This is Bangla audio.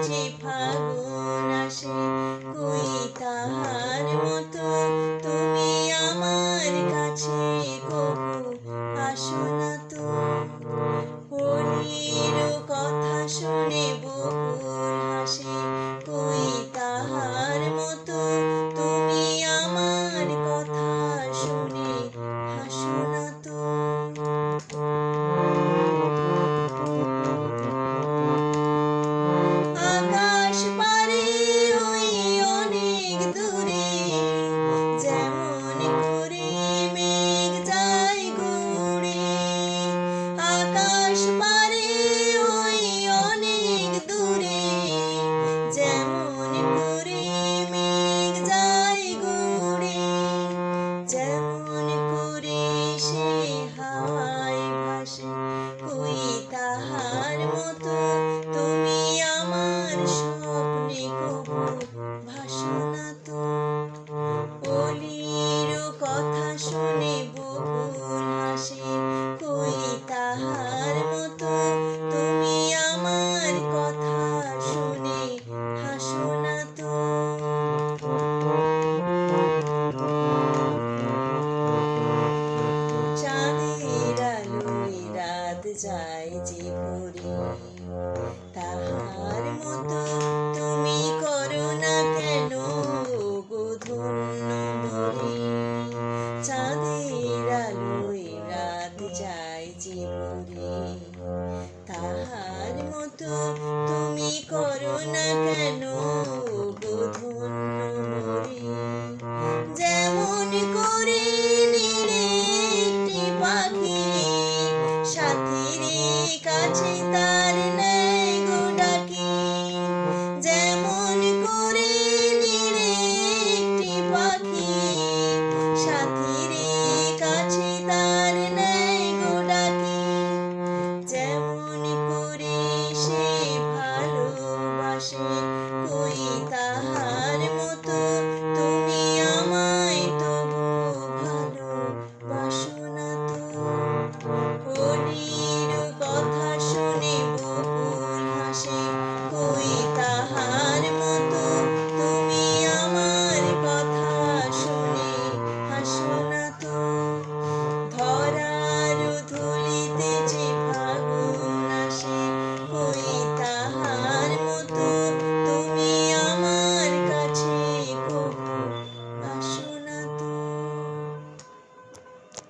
যে ফাগুন আসে, কই তাহার মতো? তুমি আমার কাছে কবু আসো না তো। হরির কথা শুনে বকুল হাসে কই তাহার মতো? যায় যে ভরি তাহা